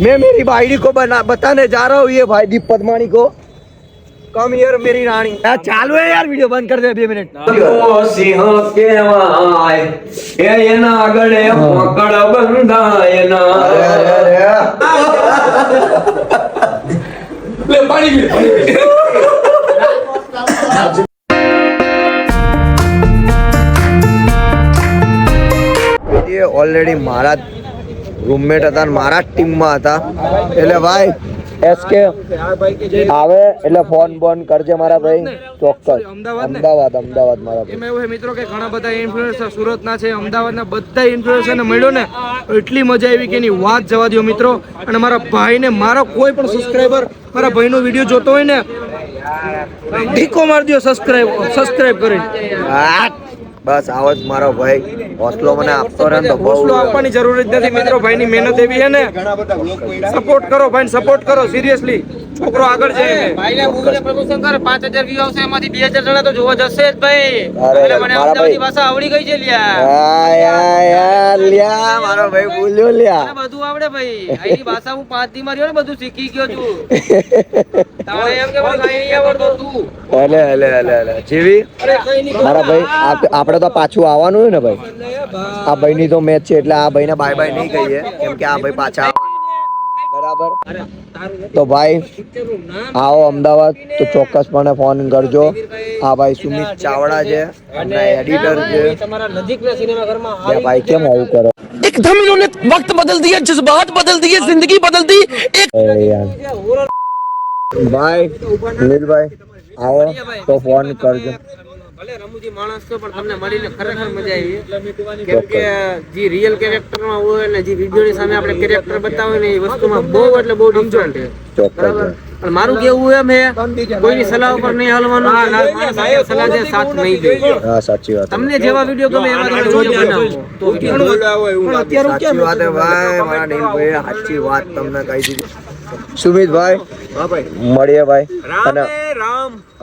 मैं मेरी भाई को बना बताने जा रहा हूँ ये भाई दीप पदमानी को। कम यार मेरी रानी। यार चालू है यार वीडियो बंद कर दे अभी मिनट ये हाँ। ना अगड़े पकड़ बंदा ये ना। ले पानी पी ऑलरेडी महाराज રૂમમેટ હતા મારા જ ટીમમાં હતા. એટલે ભાઈ એસકે આવે એટલે ફોન બોન કરજે મારા ભાઈ ચોક્કસ. અમદાવાદ અમદાવાદ અમદાવાદ મારા ભાઈ. એમાં એવું છે મિત્રો કે ઘણા બધા ઇન્ફ્લુએન્સર સુરતના છે અમદાવાદના બધા ઇન્ફ્લુએન્સરને મળ્યો ને એટલી મજા આવી કે એની વાત જવા દો મિત્રો. અને મારા ભાઈને મારો કોઈ પણ સબસ્ક્રાઈબર મારા ભાઈનો વીડિયો જોતો હોય ને ઢીકો મારી દો સબસ્ક્રાઈબ સબસ્ક્રાઈબ કરીને. બસ આવો જ મારો ભાઈ. હોસલો મને આપતો રહે તો હોસલો આપવાની જરૂર જ નથી મિત્રો ભાઈની મહેનત એવી છે ને. સપોર્ટ કરો ભાઈ સપોર્ટ કરો સિરિયસલી છોકરો આગળ જાય ને ભાઈને મૂવીને પ્રમોશન કરે પાંચ હજાર વ્યૂ આવશે એમાંથી બે હજાર જણા તો જોવા જશે જ ભાઈ. અરે, એટલે મને મારા ભાઈ. અમદાવાદી ભાષા આવડી ગઈ છે લ્યા. આ, યા, યા, લ્યા મારો ભાઈ બોલ્યો લ્યા. બધું આવડે ભાઈ. અહીંની ભાષા હું પાંચ દી માર્યો ને બધું શીખી ગયો છું. તારે એમ કે મને નહીં આવડતો તું. અલે એટલે એટલે એટલે જેવી. મારા ભાઈ આપ- આપણે તો પાછું આવવાનું ને ભાઈ. આ ભાઈની તો મેચ છે એટલે આ ભાઈને બાય બાય નહીં કહીએ. કેમ કે આ ભાઈ પાછા બરાબર? તો ભાઈ આવો અમદાવાદ તો ચોક્કસપણે ફોન કરજો. આ ભાઈ સુમિત ચાવડા છે અને એડિટર છે. તમારા ભાઈ કેમ આવું કરો? એકદમ ઇન્હોને વક્ત બદલ દિયા જજ્બાત બદલ દિયે જિંદગી બદલ દી. એક ભાઈ નીલભાઈ આવો તો ફોન કરજો. ભલે રમુજી માણસ છો પણ તમને મળીને ખરેખર મજા આવી કેમ કે જે રિયલ કેરેક્ટરમાં હોય ને જે વિડીયોની સામે આપણે કેરેક્ટર બતાવે ને એ વસ્તુમાં બહુ એટલે બહુ ડિફરન્ટ છે. બરાબર? પણ મારું કેવું એમ હે કોઈની સલાહ ઉપર નહીં હલવાનું સલાહ દે સાથ નહીં દે હા સાચી વાત તમને જેવા વીડિયો ગમે એવા તમે વીડિયો બનાવો. તો સાચી વાત હે ભાઈ મારા નીલભાઈ સાચી વાત તમને કહી દીધી. સુમિતભાઈ મળીએ ભાઈ. અને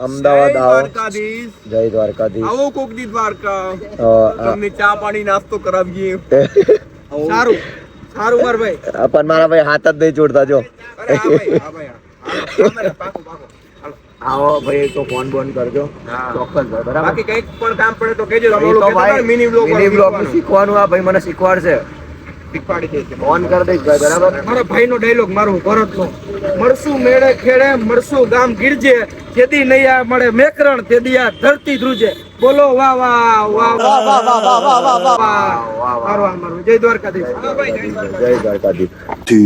અમદાવાદ આવો. જય દ્વારકાધીશ. આવો કોક દી દ્વારકા. તમને ચા પાણી નાસ્તો કરાવીએ. સારું. સારું માર ભાઈ. પણ મારા ભાઈ હાથ જ નહીં જોડતા જો. હા ભાઈ હા ભાઈ હા. પાકું પાકું. આવો ભાઈ તો ફોન બોન કરજો. ચોક્કસ ભાઈ બરાબર? બાકી કંઈક પણ કામ પડે તો કહેજો. મિની બ્લોગ શીખવાનું આ ભાઈ મને શીખવાડશે. શીખવાડી દે ઓન કરી દઈશ ભાઈ બરાબર મારા ભાઈનો ડાયલોગ મારો ભરતનો મળશું મેળે ખેડે મળશું ગામ ગીરજે જેદી નૈયા મળે મેકરણ તેદી આ ધરતી ધ્રુજે બોલો વાહ વાહ વાહ વાહ વાહ વાહ વાહ વાહ વાહ વાહ વાહ મારો મારો જય દ્વારકાધીશ જય દ્વારકાધીશ 2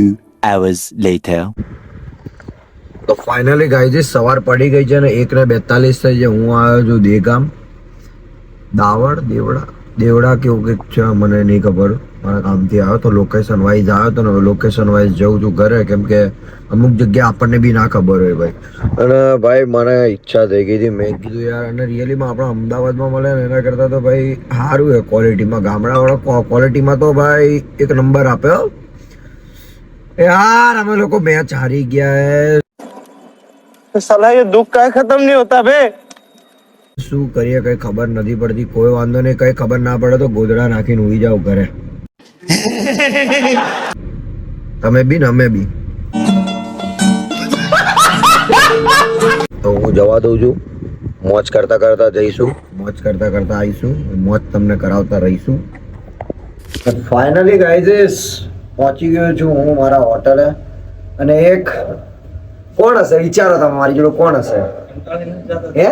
hours later. તો ફાઇનલી ગાઈજી સવાર પડી ગઈ છે ને એક ને બેતાલીસ થઈ છે હું આવ્યો છું દેગામ દાવડ દેવડા દેવડા કેવું કંઈક છે, મને નહીં ખબર. મારા કામથી આવ્યો તો લોકેશન વાઇઝ આવ્યો તો ને હવે લોકેશન વાઇઝ જઉં છું ઘરે, કેમ કે અમુક જગ્યા આપણને બી ના ખબર હોય ભાઈ. અને ભાઈ, મને ઈચ્છા થઈ ગઈ હતી. મેં કીધું, યાર, અને રિયલીમાં આપણા અમદાવાદમાં મળે ને એના કરતાં તો ભાઈ સારું છે ક્વોલિટીમાં ગામડાવાળા ક્વોલિટીમાં તો ભાઈ એક નંબર આપ્યો યાર, અમે લોકો મેચ હારી ગયા સલાહ દુઃખ કાંઈ ખતમ નહીં હોતા ભાઈ. શું કરીએ કઈ ખબર નથી પડતી. કોઈ વાંધો નહીં કઈ ખબર ના પડે તો ગોદડા નાખીને ઉઈ જાવ ઘરે. તમે બી ને અમે બી. તો હું જવા દઉં છું. મોજ કરતા કરતા જઈશું. મોજ કરતા કરતા આવીશું. મોજ તમને કરાવતા રહીશું. ફાઇનલી ગાઈઝ પહોંચી ગયો છું હું મારા હોટલે. અને એક કોણ હશે? વિચારો તમે મારી જોડે કોણ હશે? હે?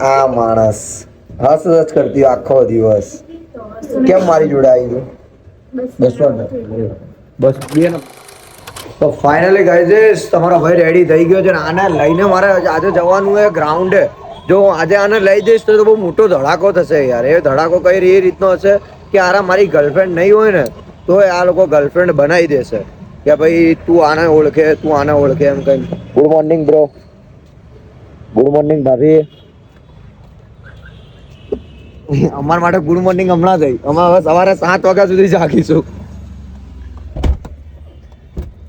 આ માણસ. હસ હસ કરતી આખો દિવસ? કેમ મારી જોડે આવી ગયું બસો બસ. બે તો ફાઇનલી ગાઈઝ તમારો ભાઈ રેડી થઈ ગયો છે ને આને લઈને મારે આજે જવાનું છે ગ્રાઉન્ડે જો આજે આને લઈ જઈશ તો બહુ મોટો ધડાકો થશે યાર. એ ધડાકો કઈ એ રીતનો હશે કે આરા મારી ગર્લફ્રેન્ડ નહીં હોય ને તો આ લોકો ગર્લફ્રેન્ડ બનાવી દેશે. કે ભાઈ તું આને ઓળખે તું આને ઓળખે એમ કઈ. Good morning bro good morning ભાભી. અમારા માટે ગુડ મોર્નિંગ હમણાં થઈ અમે હવે સવારે સાત વાગ્યા સુધી જાગીશું.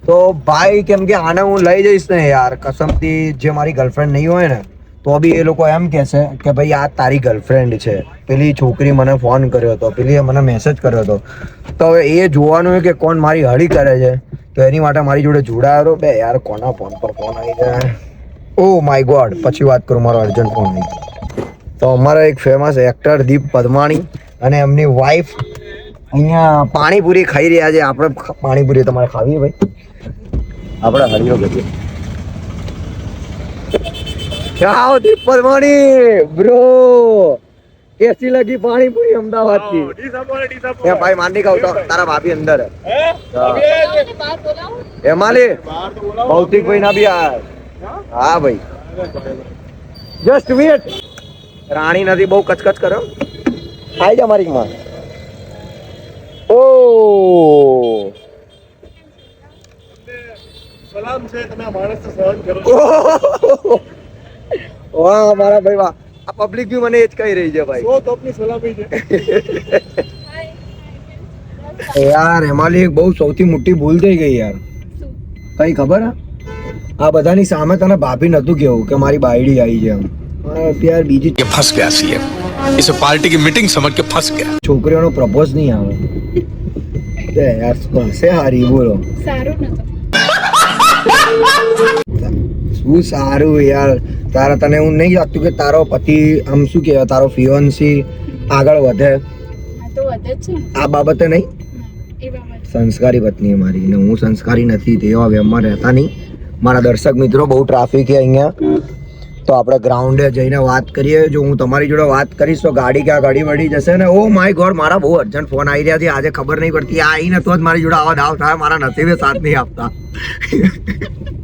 તો ભાઈ, કેમ કે આને હું લઈ જઈશ ને યાર. કસમથી જે મારી ગર્લફ્રેન્ડ નહીં હોય ને, તો બી એ લોકો એમ કહેશે કે ભાઈ, આ તારી ગર્લફ્રેન્ડ છે. પેલી છોકરી મને ફોન કર્યો હતો, પેલી મને મેસેજ કર્યો હતો. તો હવે એ જોવાનું કે કોણ મારી હળી કરે છે. તો એની માટે મારી જોડે જોડાયો બે યાર, કોના ફોન પર ફોન આવી જાય? ઓ માય ગોડ પછી વાત કરું, મારો અર્જન્ટ ફોન આવી. તો અમારા એક ફેમસ એક્ટર દીપ પદમાણી અને એમની વાઈફ અહીંયા પાણીપુરી ખાઈ રહ્યા છે. આપણે પાણીપુરી તમારે ખાવી ભાઈ? આપણે હરિયો કરીએ આવો દીપ પદમાણી બ્રો કેસી લગી પાણીપુરી અમદાવાદથી ભાઈ માંડી ખાવ તો તારા ભાભી અંદર. હે? એ ભૌતિક ભાઈ ના બી હા ભાઈ. જસ્ટ વેટ રાણી નથી બહુ કચકચ કરો આવી જા મારી માં. ઓ! ઓહ! વાહ મારા ભાઈ વાહ. આ પબ્લિક બી મને એ જ કહી રહી છે ભાઈ. યાર એમાંની એક બહુ સૌથી મોટી ભૂલ થઈ ગઈ યાર. કઈ ખબર? હે? આ બધાની સામે તને ભાભી નતું કેવું કે મારી બાયડી આવી છે એમ. પણ અત્યારે બીજી ये फंस गया सीएम इसे पार्टी की मीटिंग समझ के फंस गया છોકરીઓનો પ્રપોઝ નહીં આવે તે યાર પાસે હારી બોલો શું સારું યાર તારા તને એવું નહીં લાગતું કે તારો પતિ આમ શું કહેવાય તારો ફિયોન્સી આગળ વધે આ બાબતે નહીં સંસ્કારી પત્ની મારી ને હું સંસ્કારી નથી તેવા વ્યવહારમાં રહેતા નહીં મારા દર્શક મિત્રો બહુ ટ્રાફિક છે અહીંયા તો આપણે ગ્રાઉન્ડે જઈને વાત કરીએ જો હું તમારી જોડે વાત કરીશ તો ગાડી ક્યાં ગાડી વળી જશે ને ઓ માય ગોડ મારા બહુ અર્જન્ટ ફોન આવી રહ્યા છે આજે ખબર નહીં પડતી આ આવીને તો જ મારી જોડે આવા દાવ થાય મારા નસીબે સાથ નહીં આપતા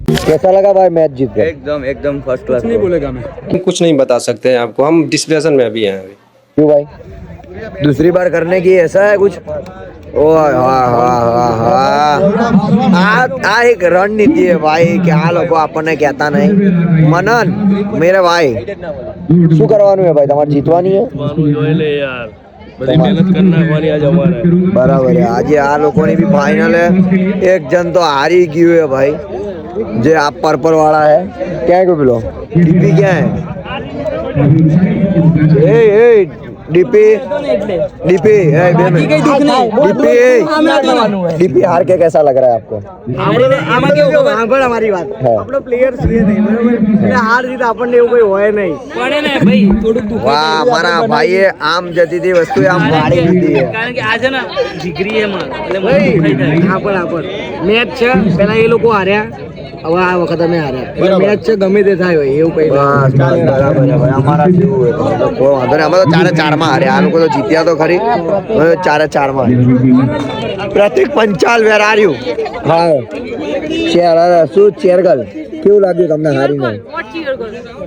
कैसा लगा भाई मैच जीत गए एकदम एकदम फर्स्ट क्लास नहीं बोलेगा मैं हम कुछ नहीं बता सकते हैं आपको हम डिस्प्रेशन में अभी हैं अभी क्यों भाई दूसरी बार करने की ऐसा है कुछ रणनीति है भाई कि आ लोग आपने कहता नहीं मनन मेरे भाई शू करवानू है भाई तुम्हारी जीतवानी है बराबर आज आ लोगों फाइनल है एक जन तो हारी गयो है भाई जे आप पर्पल वाला है क्या है क्या है ડીપી ડીપી ए બે મિનિટ ડીપી ડીપી હાર के कैसा लग रहा है आपको આમાં કેવું ખબર સાંભળ અમારી વાત હા. આપણો પ્લેયર છીએ નહીં બરાબર એટલે હાર જીત આપણને એવું કોઈ હોય નહીં પડે ને ભાઈ થોડુંક દુઃખ વાહ મારા ભાઈએ આમ જતી હતી વસ્તુ આમ વાળી દીધી છે કારણ કે આજે ને જીગરી એ માર એટલે ભાઈ આપણ આપણ મેચ છે પેલા એ લોકો હાર્યા હવે આ વખત અમે હાર્યા. મેચ છે ગમે તે થાય હોય એવું કઈ બરાબર અમારા જેવું હોય કોઈ વાંધો નહીં. અમે તો ચારે ચારમાં હાર્યા. આ લોકો તો જીત્યા તો ખરી ચારે ચારમાં માં Pratik Panchal where are you હા. ચેર શું ચેરગલ કેવું લાગ્યું તમને હારીને?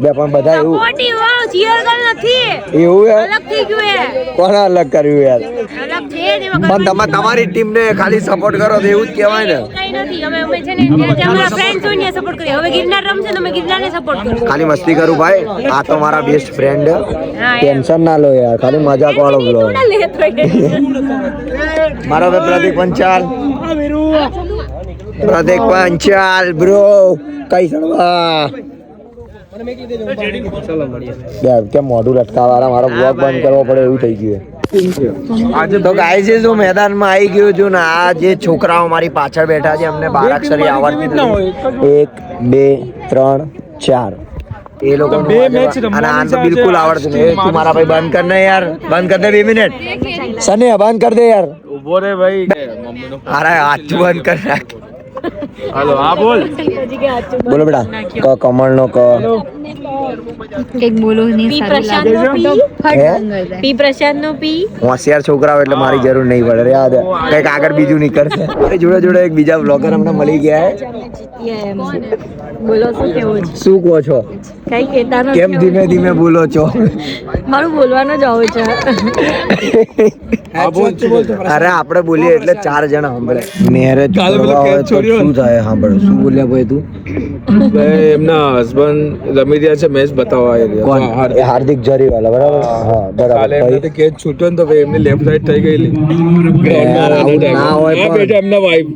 બે પણ બધા એવું? એવું કોણ કોને અલગ કર્યું યાર? પણ તમે તમારી ટીમને ખાલી સપોર્ટ કરો તો એવું જ કહેવાય ને. ખાલી મસ્તી કરું ભાઈ. આ તો મારા બેસ્ટ ફ્રેન્ડ ટેન્શન ના લો યાર. ખાલી મજાક વાળો બ્લોગ મારો ભાઈ પ્રતિક પંચાલ. પ્રતિક પંચાલ બ્રો કઈ સળવા કેમ મોઢું લટકાવાળા મારો બ્લોગ બંધ કરવો પડે એવું થઈ ગયું તો ગાય હું મેદાનમાં આવી ગયો છું ને આ જે છોકરાઓ મારી પાછળ બેઠા છે એમને બારાક્ષરી આવડતી નથી. એક બે ત્રણ ચાર. એ લોકો બે match અને આ તો રમવાની છે બિલકુલ આજે. આવડતું નહીં એ તું મારા ભાઈ બંધ કર ને યાર બંધ કર દે બે મિનિટ સને બંધ કર દે યાર. ઊભો રે ભાઈ. અરે હાથ બંધ કર નાખ. હાલો હા બોલ. બોલો બેટા ક કમળ નો ક. એક બોલો નહીં સારું લાગે. હે પી પ્રશાંત નો પી. હોશિયાર છોકરાઓ એટલે મારી જરૂર નહીં પડે. રે યાદ કંઈક આગળ બીજું નીકળશે. અરે જોડે જોડે એક બીજા બ્લોગર અમને મળી ગયા હે. બોલો શું કેવું શું કહો છો? કઈ કેતા કેમ ધીમે ધીમે બોલો છો? મારું બોલવાનો જ આવે છે. અરે આપણે બોલીએ એટલે ચાર જણા સાંભળે. મેરેજ કરવા હોય તો શું થાય સાંભળ? શું બોલ્યા ભાઈ તું? ભાઈ એમના હસબન્ડ રમી રહ્યા છે મેચ બતાવવા હાર્દિક જરીવાલા બરાબર? હા બરાબર. કાલે કેચ છૂટ્યો ને તો ભાઈ એમની લેફ્ટ સાઈડ થઈ ગયેલી. ના હોય બેટા એમના વાઈફ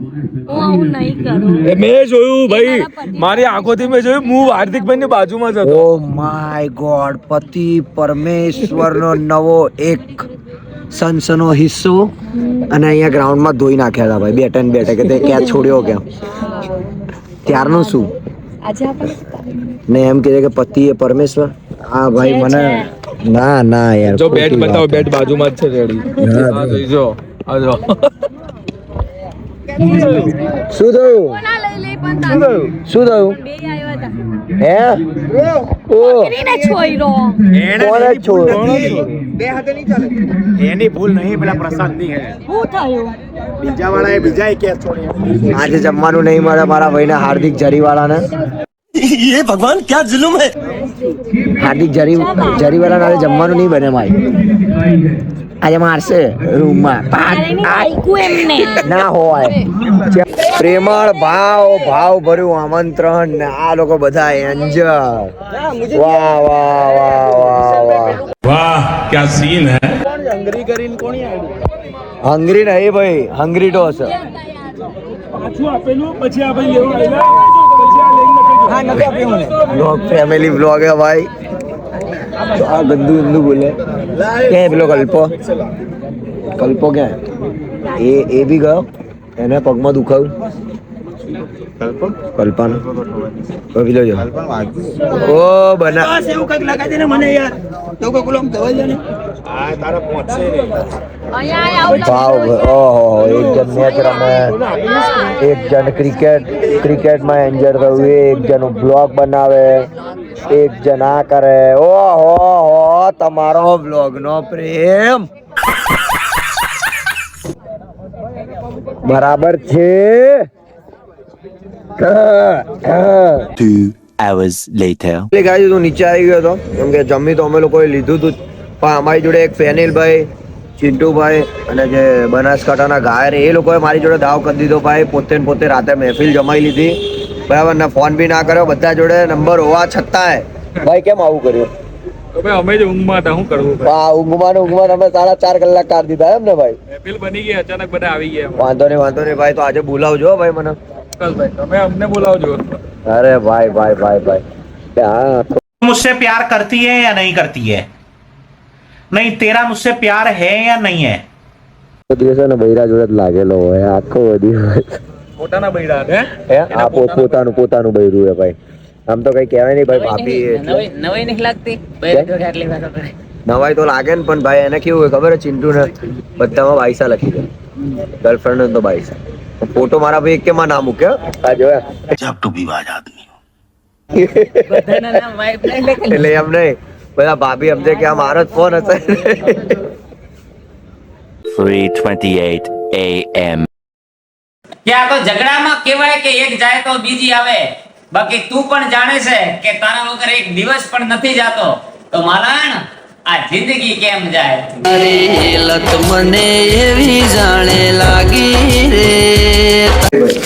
હું આવું નહીં કરું. મેં જોયું ભાઈ મારી આંખોથી મેં જોયું હું હાર્દિકભાઈ ની બાજુમાં જ ઓ માય ગોડ પતિ પરમેશ્વરનો નવો એક સનસનો હિસ્સો અને અહીંયા ગ્રાઉન્ડમાં ધોઈ નાખ્યા હતા ભાઈ બેટન બેટે કે તે ક્યાં છોડ્યો કેમ ત્યારનું શું? આજે ને એમ કહે કે પતિ એ પરમેશ્વર? હા ભાઈ મને ના ના યાર જો બેટ બતાવો બેટ બાજુમાં જ છે રેડી. હા જોઈજો આ જો. શું થયું? શું થયું? હે? ઓ. છોયરો. કોને છોયરો? બે હાથે નહીં ચાલે. એની ભૂલ નહીં પેલા પ્રસાદની હે. હું થયું? બીજા વાળાએ બીજા કેસ છોડી આજે જમવાનું નહીં મળે મારા ભાઈ ભાઈને હાર્દિક જરીવાળાને ये ભગવાન ક્યાં જુલુમ હે હાર્દિક જરી જરીવાલા જમવાનું નહીં બને માય આજે મારશે રૂમમાં. ના હોય. પ્રેમળ ભાવ ભાવ ભર્યું આમંત્રણ ને આ લોકો બધા એન્જોય વાહ વાહ વાહ વાહ વાહ. વાહ ક્યા સીન હે? હંગરી કરીને કોની આઈડી હંગરી નહીં ભાઈ હંગરી ટોસ. પાછું આપેલું પછી આ ભાઈ આવ્યા. બ્લોગ ફેમિલી બ્લોગ હે ભાઈ. તો આ ગંદુ ગંદુ બોલે. ક્યાં પેલો કલ્પો? કલ્પો ક્યાં એ એ બી ગયો. એને પગમાં દુખાવું કલ્પાનો. તો પેલો જો. ઓ બના ભાવ ઓહો એક જણ મેચ રમે. એક જણ ક્રિકેટ ક્રિકેટમાં એન્જર થયું એક જણ બ્લોગ બનાવે એક જણ આ કરે. ઓહો હો તમારો બ્લોગ નો પ્રેમ. બરાબર છે? Hours later. એટલે ગાઈસ હું નીચે આવી ગયો હતો કેમ કે જમી તો અમે લોકોએ લીધું હતું પણ અમારી જોડે એક ફેનિલભાઈ ચિંટુભાઈ અને જે બનાસકાંઠાના ગાયર એ લોકોએ મારી જોડે દાવ કરી દીધો ભાઈ. પોતે પોતે રાતે મહેફિલ જમાઈ લીધી. બરાબર ને ફોન બી ના કર્યો. બધા જોડે નંબર હોવા છતાંય ભાઈ કેમ આવું કર્યું? અમે જ ઊંઘમાં હતા. શું કરવું આ ઊંઘમાં ઊંઘમાં તમે સાડા ચાર કલાક કાઢ દીધા એમ ને ભાઈ બની ગઈ અચાનક બધા આવી ગયા વાંધો નહીં વાંધો નહીં ભાઈ તો આજે બોલાવજો ભાઈ મને. ભાઈ તમે અમને બોલાવજો અરે ભાઈ ભાઈ ભાઈ ભાઈ હા मुझसे प्यार करती है या नहीं करती है नहीं तेरा मुझसे प्यार है या नहीं है આખો દિવસ છે ને બૈરા જોડે જ લાગેલો હોય આખો દિવસ પોતાના બૈરા હે હે આ પો- પોતાનું પોતાનું બૈરું હે ભાઈ આમ તો કઈ કહેવાય નહીં ભાઈ ભાભી એટલે. નવી નહીં લાગતી કેમ? નવાઈ તો લાગે ને પણ ભાઈ એને કેવું હોય ખબર હે ચિંટુ ને બધામાં બાઈસા લખી દે ગર્લફ્રેન્ડ તો બાઈસા ફોટો મારા ભાઈ કે માં ના મૂક્યો આ જોયા જબ તું બીવાજ આદમી એટલે એમ નહીં. બધા ભાભી સમજે કે આ મારો જ ફોન હશે. 3:28 a.m. કે આ તો ઝઘડામાં કહેવાય કે એક જાય તો બીજી આવે. બાકી તું પણ જાણે છે કે તારા વગર એક દિવસ પણ નથી જાતો. તો માલાણ આ જિંદગી કેમ જાય?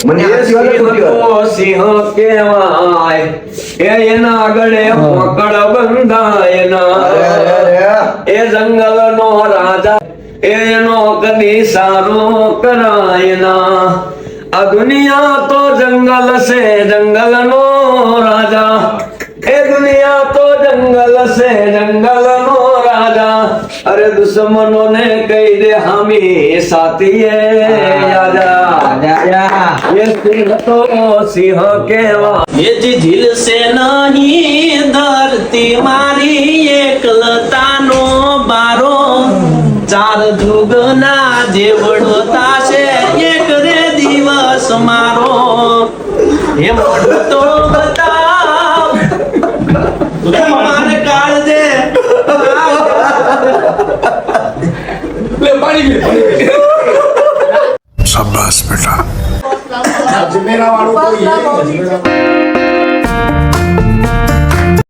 મને આ સિવાય તો ખોટી વાત. એના ગળે પકડ બંધાયના અરે, અરે, અરે. એ જંગલ નો રાજા એનો કદી સારો કરાય ના. આ દુનિયા તો જંગલ છે જંગલ નો રાજા. એ દુનિયા તો જંગલ છે જંગલ નો રાજા અરે દુશ્મનો ને કહી દે હમી સાથીએ આજા એ સિંહ તો સિંહ કેવા ये जी दिल से नहीं धरती मारी एकलतानो बारो ચાર દુગના જેવડો તાશે એક રે દિવસ મારો એ મોઢું શાબાશ બેટા. અજમેરા વાળું કોઈ